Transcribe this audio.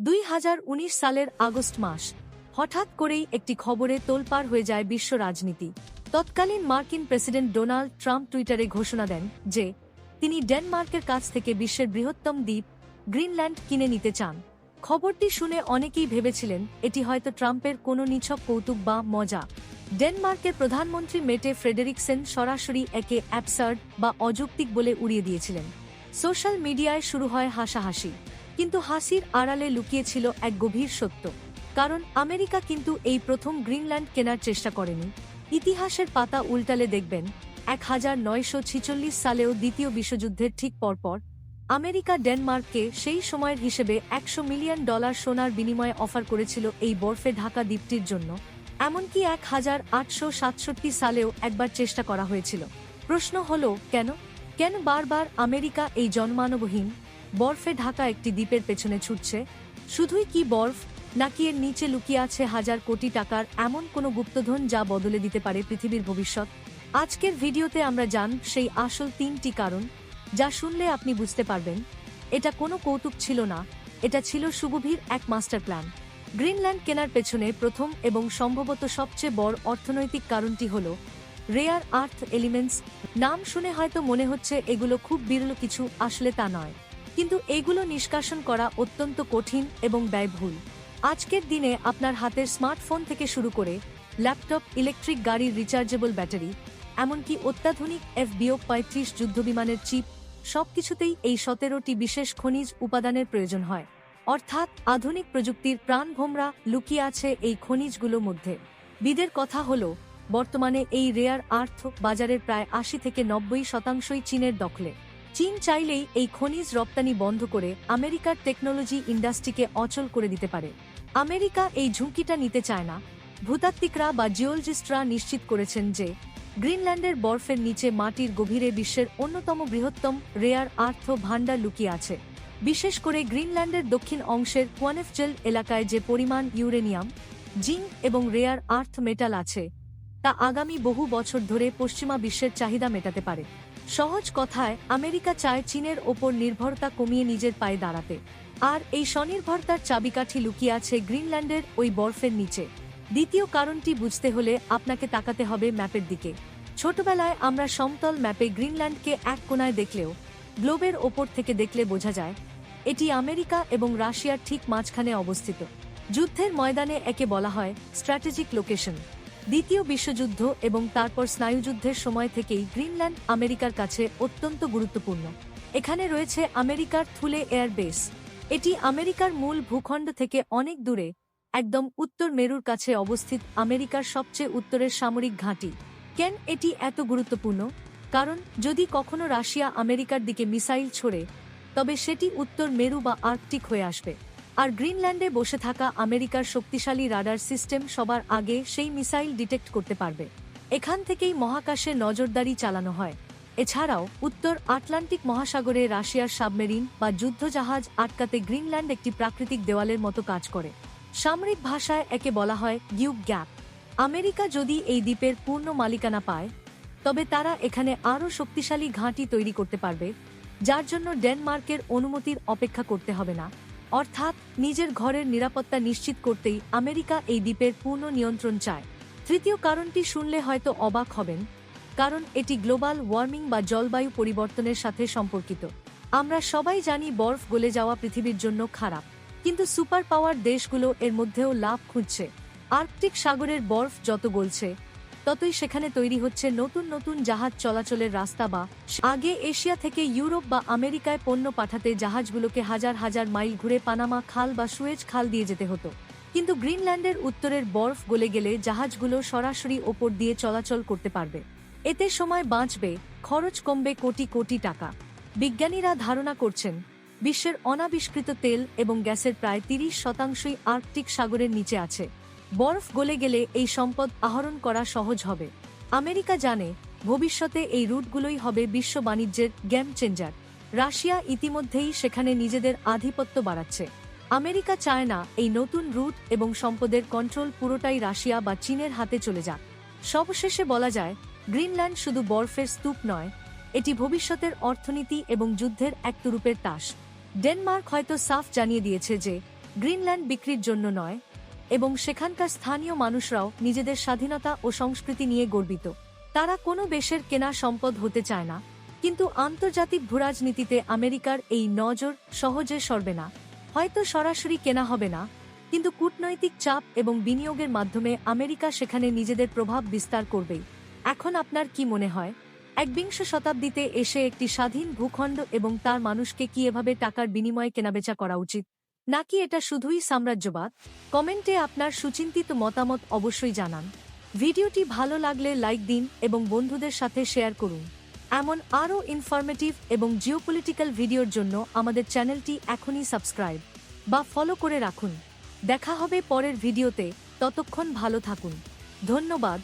দুই হাজার উনিশ সালের আগস্ট মাস। হঠাৎ করেই একটি খবরে তোলপাড় হয়ে যায় বিশ্ব রাজনীতি। তৎকালীন মার্কিন প্রেসিডেন্ট ডোনাল্ড ট্রাম্প টুইটারে ঘোষণা দেন যে, তিনি ডেনমার্কের কাছ থেকে বিশ্বের বৃহত্তম দ্বীপ গ্রিনল্যান্ড কিনে নিতে চান। খবরটি শুনে অনেকেই ভেবেছিলেন, এটি হয়তো ট্রাম্পের কোনো নিছক কৌতুক বা মজা। ডেনমার্কের প্রধানমন্ত্রী মেটে ফ্রেডেরিকসেন সরাসরি একে অ্যাবসার্ড বা অযৌক্তিক বলে উড়িয়ে দিয়েছিলেন। সোশ্যাল মিডিয়ায় শুরু হয় হাসাহাসি। কিন্তু হাসির আড়ালে লুকিয়েছিল এক গভীর সত্য। কারণ আমেরিকা কিন্তু এই প্রথম গ্রিনল্যান্ড কেনার চেষ্টা করেনি। ইতিহাসের পাতা উল্টালে দেখবেন, এক হাজার নয়শো ছিচল্লিশ সালেও দ্বিতীয় বিশ্বযুদ্ধের ঠিক পরপর আমেরিকা ডেনমার্ককে সেই সময়ের হিসেবে একশো মিলিয়ন ডলার সোনার বিনিময়ে অফার করেছিল এই বরফে ঢাকা দ্বীপটির জন্য। এমনকি এক হাজার আটশো সাতষট্টি সালেও একবার চেষ্টা করা হয়েছিল। প্রশ্ন হল, কেন? কেন বারবার আমেরিকা এই জনমানবহীন বরফে ঢাকা একটি দ্বীপের পেছনে ছুটছে। শুধুই কি বরফ, নাকি এর নিচে লুকিয়ে আছে হাজার কোটি টাকার এমন কোনো গুপ্তধন যা বদলে দিতে পারে পৃথিবীর ভবিষ্যৎ? আজকের ভিডিওতে আমরা জান সেই আসল তিনটি কারণ, যা শুনলে আপনি বুঝতে পারবেন। এটা কোনো কৌতুক ছিল না, এটা ছিল সুগভীর এক মাস্টার প্ল্যান। গ্রিনল্যান্ড কেনার পেছনে প্রথম এবং সম্ভবত সবচেয়ে বড় অর্থনৈতিক কারণটি হল রেয়ার আর্থ এলিমেন্টস। নাম শুনে হয়তো মনে হচ্ছে এগুলো খুব বিরল কিছু, আসলে তা নয়। কিন্তু এগুলো নিষ্কাশন করা অত্যন্ত কঠিন এবং ব্যয়বহুল। আজকের দিনে আপনার হাতের স্মার্টফোন থেকে শুরু করে ল্যাপটপ, ইলেকট্রিক গাড়ির রিচার্জেবল ব্যাটারি, এমনকি অত্যাধুনিক এফ বিয়োগ পঁয়ত্রিশ যুদ্ধবিমানের চিপ, সবকিছুতেই এই সতেরোটি বিশেষ খনিজ উপাদানের প্রয়োজন হয়। অর্থাৎ আধুনিক প্রযুক্তির প্রাণভোমরা লুকিয়ে আছে এই খনিজগুলোর মধ্যে। বিদের কথা হল, বর্তমানে এই রেয়ার আর্থ বাজারের প্রায় আশি থেকে নব্বই শতাংশই চীনের দখলে। চীন চাইলেই এই খনিজ রপ্তানি বন্ধ করে আমেরিকার টেকনোলজি ইন্ডাস্ট্রিকে অচল করে দিতে পারে। আমেরিকা এই ঝুঁকিটা নিতে চায় না। ভূতাত্ত্বিকরা বা জিওলজিস্টরা নিশ্চিত করেছেন যে গ্রিনল্যান্ডের বরফের নিচে মাটির গভীরে বিশ্বের অন্যতম বৃহত্তম রেয়ার আর্থ ভাণ্ডার লুকিয়ে আছে। বিশেষ করে গ্রিনল্যান্ডের দক্ষিণ অংশের কোয়ানেফজেল এলাকায় যে পরিমাণ ইউরেনিয়াম, জিঙ্ক এবং রেয়ার আর্থ মেটাল আছে তা আগামী বহু বছর ধরে পশ্চিমা বিশ্বের চাহিদা মেটাতে পারে। সহজ কথায়, আমেরিকা চায় চীনের ওপর নির্ভরতা কমিয়ে নিজের পায়ে দাঁড়াতে। আর এই স্বনির্ভরতার চাবিকাঠি লুকিয়ে আছে গ্রিনল্যান্ডের ওই বরফের নিচে। দ্বিতীয় কারণটি বুঝতে হলে আপনাকে তাকাতে হবে ম্যাপের দিকে। ছোটবেলায় আমরা সমতল ম্যাপে গ্রিনল্যান্ডকে এক কোনায় দেখলেও, গ্লোবের ওপর থেকে দেখলে বোঝা যায়, এটি আমেরিকা এবং রাশিয়ার ঠিক মাঝখানে অবস্থিত। যুদ্ধের ময়দানে একে বলা হয় স্ট্র্যাটেজিক লোকেশন। দ্বিতীয় বিশ্বযুদ্ধ এবং তারপর স্নায়ুযুদ্ধের সময় থেকেই গ্রিনল্যান্ড আমেরিকার কাছে অত্যন্ত গুরুত্বপূর্ণ। এখানে রয়েছে আমেরিকার থুলে এয়ার বেস। এটি আমেরিকার মূল ভূখণ্ড থেকে অনেক দূরে, একদম উত্তর মেরুর কাছে অবস্থিত আমেরিকার সবচেয়ে উত্তরের সামরিক ঘাঁটি। কেন এটি এত গুরুত্বপূর্ণ? কারণ যদি কখনো রাশিয়া আমেরিকার দিকে মিসাইল ছোড়ে, তবে সেটি উত্তর মেরু বা আর্কটিক হয়ে আসবে। আর গ্রিনল্যান্ডে বসে থাকা আমেরিকার শক্তিশালী রাডার সিস্টেম সবার আগে সেই মিসাইল ডিটেক্ট করতে পারবে। এখান থেকেই মহাকাশে নজরদারি চালানো হয়। এছাড়াও উত্তর আটলান্টিক মহাসাগরে রাশিয়ার সাবমেরিন বা যুদ্ধজাহাজ আটকাতে গ্রিনল্যান্ড একটি প্রাকৃতিক দেওয়ালের মতো কাজ করে। সামরিক ভাষায় একে বলা হয় গিউব গ্যাপ। আমেরিকা যদি এই দ্বীপের পূর্ণ মালিকানা পায়, তবে তারা এখানে আরও শক্তিশালী ঘাঁটি তৈরি করতে পারবে, যার জন্য ডেনমার্কের অনুমতির অপেক্ষা করতে হবে না। অর্থাৎ নিজের ঘরের নিরাপত্তা নিশ্চিত করতেই আমেরিকা এই দ্বীপের পূর্ণ নিয়ন্ত্রণ চায়। তৃতীয় কারণটি শুনলে হয়তো অবাক হবেন, কারণ এটি গ্লোবাল ওয়ার্মিং বা জলবায়ু পরিবর্তনের সাথে সম্পর্কিত। আমরা সবাই জানি বরফ গলে যাওয়া পৃথিবীর জন্য খারাপ, কিন্তু সুপার পাওয়ার দেশগুলো এর মধ্যেও লাভ খুঁজছে। আর্কটিক সাগরের বরফ যত গলছে ততই সেখানে তৈরি হচ্ছে নতুন নতুন জাহাজ চলাচলের রাস্তা বা আগে এশিয়া থেকে ইউরোপ বা আমেরিকায় পণ্য পাঠাতে জাহাজগুলোকে হাজার হাজার মাইল ঘুরে পানামা খাল বা সুয়েজ খাল দিয়ে যেতে হতো। কিন্তু গ্রিনল্যান্ডের উত্তরের বরফ গলে গেলে জাহাজগুলো সরাসরি ওপর দিয়ে চলাচল করতে পারবে। এতে সময় বাঁচবে, খরচ কমবে কোটি কোটি টাকা। বিজ্ঞানীরা ধারণা করছেন, বিশ্বের অনাবিষ্কৃত তেল এবং গ্যাসের প্রায় তিরিশ শতাংশই আর্কটিক সাগরের নিচে আছে। বরফ গলে গেলে এই সম্পদ আহরণ করা সহজ হবে। আমেরিকা জানে ভবিষ্যতে এই রুটগুলোই হবে বিশ্ব বাণিজ্যের গেম চেঞ্জার রাশিয়া ইতিমধ্যেই সেখানে নিজেদের আধিপত্য বাড়াচ্ছে। আমেরিকা চায় না এই নতুন রুট এবং সম্পদের কন্ট্রোল পুরোটাই রাশিয়া বা চীনের হাতে চলে যাক। সবশেষে বলা যায়, গ্রিনল্যান্ড শুধু বরফের স্তূপ নয়, এটি ভবিষ্যতের অর্থনীতি এবং যুদ্ধের এক তুরুপের তাস। ডেনমার্ক হয়তো সাফ জানিয়ে দিয়েছে যে, গ্রিনল্যান্ড বিক্রির জন্য নয় এবং সেখানকার স্থানীয় মানুষরাও নিজেদের স্বাধীনতা ও সংস্কৃতি নিয়ে গর্বিত। তারা কোনো দেশের কেনা সম্পদ হতে চায় না, কিন্তু আন্তর্জাতিক ভূরাজনীতিতে আমেরিকার এই নজর সহজে সরবে না। হয়তো সরাসরি কেনা হবে না, কিন্তু কূটনৈতিক চাপ এবং বিনিয়োগের মাধ্যমে আমেরিকা সেখানে নিজেদের প্রভাব বিস্তার করবেই। এখন আপনার কি মনে হয়? একবিংশ শতাব্দীতে এসে একটি স্বাধীন ভূখণ্ড এবং তার মানুষকে কি এভাবে টাকার বিনিময়ে কেনাবেচা করা উচিত? নাকি এটা শুধুই সাম্রাজ্যবাদ? কমেন্টে আপনার সুচিন্তিত মতামত অবশ্যই জানান। ভিডিওটি ভালো লাগলে লাইক দিন এবং বন্ধুদের সাথে শেয়ার করুন। এমন আরও ইনফরমেটিভ এবং জিওপলিটিক্যাল ভিডিওর জন্য আমাদের চ্যানেলটি এখনই সাবস্ক্রাইব বা ফলো করে রাখুন। দেখা হবে পরের ভিডিওতে। ততক্ষণ ভালো থাকুন। ধন্যবাদ।